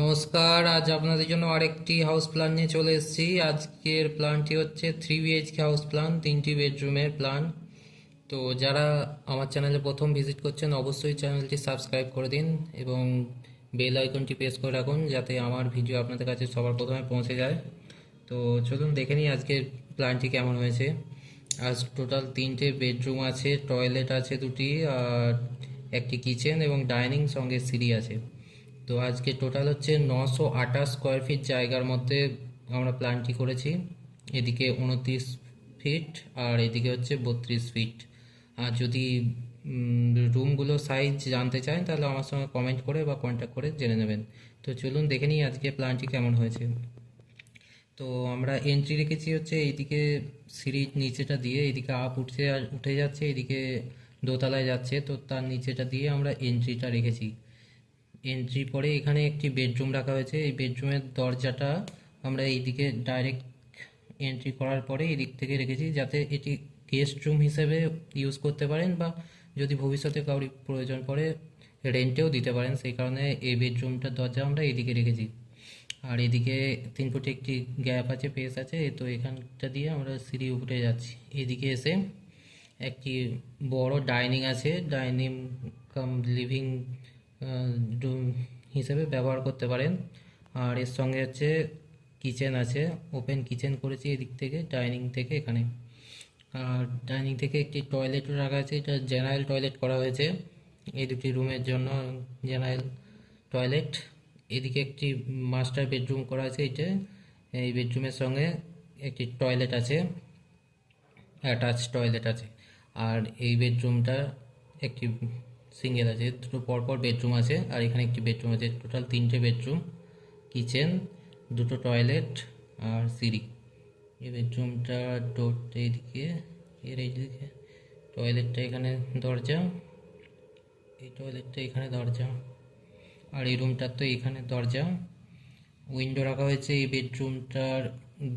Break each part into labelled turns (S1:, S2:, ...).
S1: নমস্কার, আজ আপনাদের জন্য আরেকটি হাউস প্ল্যান নিয়ে চলে এসেছি। আজকের প্ল্যানটি হচ্ছে থ্রি বিএইচকে হাউস প্ল্যান তিনটি বেডরুমের প্ল্যান তো যারা আমার চ্যানেলে প্রথম ভিজিট করছেন, অবশ্যই চ্যানেলটি সাবস্ক্রাইব করে দিন এবং বেল আইকনটি প্রেস করে রাখুন, যাতে আমার ভিডিও আপনাদের কাছে সবার প্রথমে পৌঁছে যায়। তো চলুন দেখে নিই আজকের প্ল্যানটি কেমন হয়েছে। আজ টোটাল তিনটে বেডরুম আছে টয়লেট আছে দুটি, আর একটি কিচেন এবং ডাইনিং সঙ্গে সিঁড়ি আছে। তো আজকে টোটাল হচ্ছে নশো আঠাশ স্কোয়ার ফিট জায়গার মধ্যে আমরা প্ল্যানটি করেছি। এদিকে উনত্রিশ ফিট আর এদিকে হচ্ছে বত্রিশ ফিট আর যদি রুমগুলো সাইজ জানতে চান, তাহলে আমার সঙ্গে কমেন্ট করে বা কন্ট্যাক্ট করে জেনে নেবেন। তো চলুন দেখে নিই আজকে প্ল্যানটি কেমন হয়েছে। তো আমরা এন্ট্রি রেখেছি হচ্ছে এইদিকে সিঁড়ির নিচেটা দিয়ে এইদিকে আপ উঠছে উঠে যাচ্ছে, এদিকে দোতলায় যাচ্ছে। তো তার নিচেটা দিয়ে আমরা এন্ট্রিটা রেখেছি। এন্ট্রি পরে এখানে একটি বেডরুম রাখা হয়েছে। এই বেডরুমের দরজাটা আমরা এইদিকে ডাইরেক্ট এন্ট্রি করার পরে এদিক থেকে রেখেছি যাতে এটি গেস্ট রুম হিসেবে ইউজ করতে পারেন বা যদি ভবিষ্যতে কাউরি প্রয়োজন পড়ে রেন্টেও দিতে পারেন। সেই কারণে এই বেডরুমটার দরজা আমরা এদিকে রেখেছি। আর এদিকে তিন ফুটে একটি গ্যাপ আছে পেস আছে। তো এখানটা দিয়ে আমরা সিঁড়ি উঠে যাচ্ছি। এদিকে এসে একটি বড় ডাইনিং আছে। ডাইনিং কাম লিভিং হিসেবে ব্যবহার করতে পারেন। আর এর সঙ্গে হচ্ছে কিচেন আছে। ওপেন কিচেন করেছি এদিক থেকে ডাইনিং থেকে এখানে। আর ডাইনিং থেকে একটি টয়লেটও রাখা আছে, এটা জেনারেল টয়লেট করা হয়েছে। এই দুটি রুমের জন্য জেনারেল টয়লেট এদিকে একটি মাস্টার বেডরুম করা আছে এটা। এই বেডরুমের সঙ্গে একটি টয়লেট আছে অ্যাটাচ টয়লেট আছে। আর এই বেডরুমটা একটি সিঙ্গেল আছে দুটো পরপর বেডরুম আছে। আর এখানে একটি বেডরুম আছে, টোটাল তিনটে বেডরুম, কিচেন, দুটো টয়লেট আর সিঁড়ি। এই বেডরুমটা ডোরটা এইদিকে, এর এইদিকে, টয়লেটটা এখানে দরজা, এই টয়লেটটা এখানে দরজা। আর এই রুমটার তো এখানে দরজা। উইন্ডো রাখা হয়েছে, এই বেডরুমটার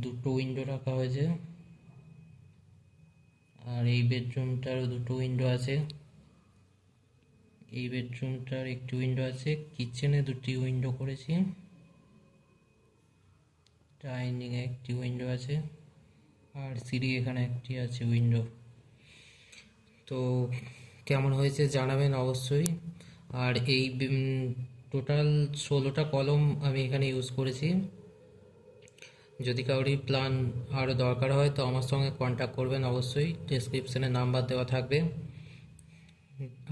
S1: দুটো উইন্ডো রাখা হয়েছে। আর এই বেডরুমটারও দুটো উইন্ডো আছে। এই বেডরুমটার একটি উইন্ডো আছে। কিচেনে দুটি উইন্ডো করেছি। ডাইনিংয়ে একটি উইন্ডো আছে আর সিঁড়ি এখানে একটি আছে উইন্ডো। তো কেমন হয়েছে জানাবেন অবশ্যই। আর এই টোটাল ষোলোটা কলম আমি এখানে ইউজ করেছি। যদি কাউরি প্ল্যান আরও দরকার হয় তো আমার সঙ্গে কন্ট্যাক্ট করবেন অবশ্যই। ডেসক্রিপশানে নাম্বার দেওয়া থাকবে।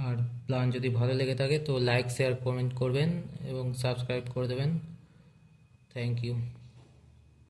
S1: আর প্ল্যান যদি ভালো লেগে থাকে তো লাইক শেয়ার কমেন্ট করবেন এবং সাবস্ক্রাইব করে দেবেন। Thank you